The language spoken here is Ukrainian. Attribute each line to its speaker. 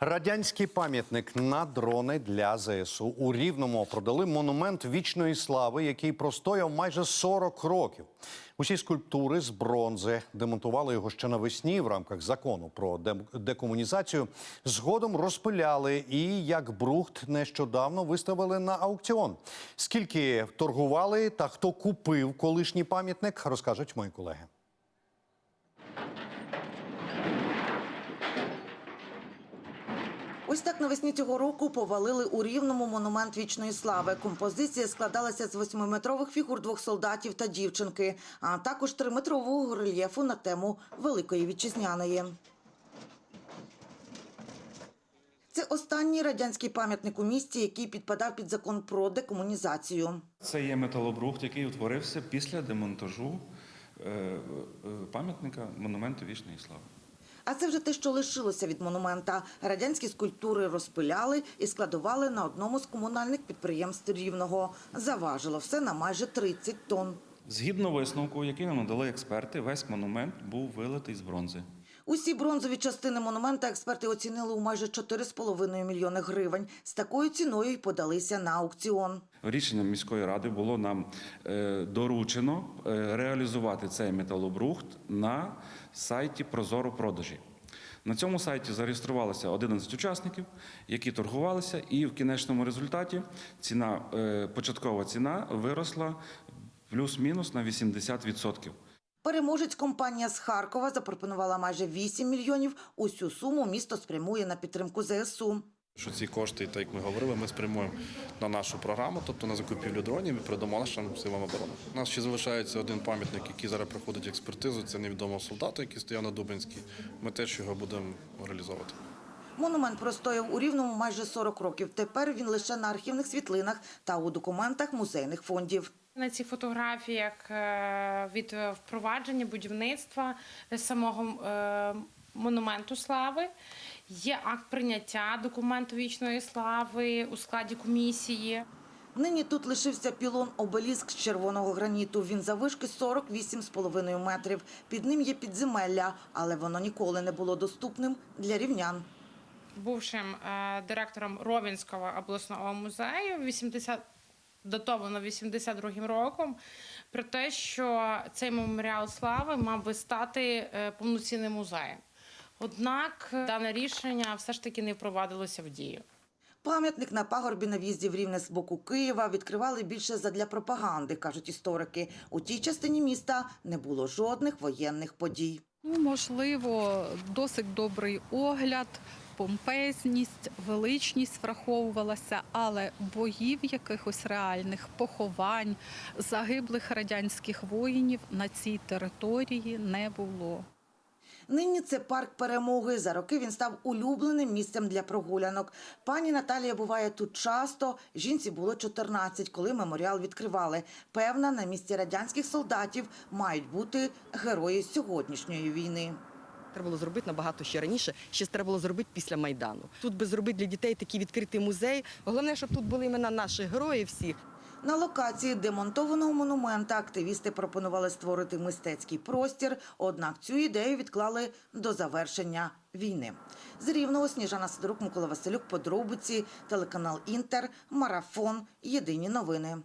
Speaker 1: Радянський пам'ятник на дрони для ЗСУ у Рівному продали монумент вічної слави, який простояв майже 40 років. Усі скульптури з бронзи демонтували його ще навесні в рамках закону про декомунізацію. Згодом розпиляли і як брухт нещодавно виставили на аукціон. Скільки торгували та хто купив колишній пам'ятник, розкажуть мої колеги.
Speaker 2: Ось так навесні цього року повалили у рівному монумент вічної слави. Композиція складалася з восьмиметрових фігур двох солдатів та дівчинки, а також триметрового рельєфу на тему Великої вітчизняної. Це останній радянський пам'ятник у місті, який підпадав під закон про декомунізацію.
Speaker 3: Це є металобрухт, який утворився після демонтажу е, е, пам'ятника монументу вічної слави.
Speaker 2: А це вже те, що лишилося від монумента. Радянські скульптури розпиляли і складували на одному з комунальних підприємств Рівного. Заважило все на майже 30 тонн.
Speaker 3: Згідно висновку, який нам надали експерти, весь монумент був вилитий з бронзи.
Speaker 2: Усі бронзові частини монумента експерти оцінили у майже 4,5 мільйони гривень. З такою ціною й подалися на аукціон.
Speaker 3: Рішенням міської ради було нам е, доручено е, реалізувати цей металобрухт на сайті Прозоро продажі. На цьому сайті зареєструвалося 11 учасників, які торгувалися, і в кінечному результаті ціна, е, початкова ціна виросла плюс-мінус на 80%.
Speaker 2: Переможець компанія з Харкова запропонувала майже 8 мільйонів. Усю суму місто спрямує на підтримку ЗСУ.
Speaker 4: Що ці кошти, так як ми говорили, ми спрямуємо на нашу програму, тобто на закупівлю дронів і передамо нашим силам оборони. У нас ще залишається один пам'ятник, який зараз проходить експертизу. Це невідомого солдата, який стояв на Дубинській. Ми теж його будемо реалізовувати.
Speaker 2: Монумент простояв у Рівному майже 40 років. Тепер він лише на архівних світлинах та у документах музейних фондів.
Speaker 5: На цих фотографіях е, від впровадження будівництва самого е, монументу слави є акт прийняття документу вічної слави у складі комісії.
Speaker 2: Нині тут лишився пілон обеліск з червоного граніту. Він завишки 48,5 метрів. Під ним є підземелля, але воно ніколи не було доступним для рівнян.
Speaker 5: Бувшим е, директором Ровенського обласного музею 80 датовано 82 роком про те, що цей меморіал слави мав би стати е, повноцінним музеєм. Однак е, дане рішення все ж таки не впровадилося в дію.
Speaker 2: Пам'ятник на пагорбі на в'їзді в Рівне з боку Києва відкривали більше задля пропаганди, кажуть історики. У тій частині міста не було жодних воєнних подій.
Speaker 6: Ну, можливо, досить добрий огляд, помпезність, величність враховувалася, але боїв якихось реальних поховань, загиблих радянських воїнів на цій території не було.
Speaker 2: Нині це парк перемоги. За роки він став улюбленим місцем для прогулянок. Пані Наталія буває тут часто. Жінці було 14, коли меморіал відкривали. Певна, на місці радянських солдатів мають бути герої сьогоднішньої війни.
Speaker 7: Треба було зробити набагато ще раніше. Ще треба було зробити після майдану. Тут би зробити для дітей такий відкритий музей. Головне, щоб тут були імена наших героїв всіх.
Speaker 2: На локації демонтованого монумента активісти пропонували створити мистецький простір, однак цю ідею відклали до завершення війни. З Рівного Сніжана Сидорук, Микола Василюк, подробиці, телеканал Інтер, Марафон, Єдині новини.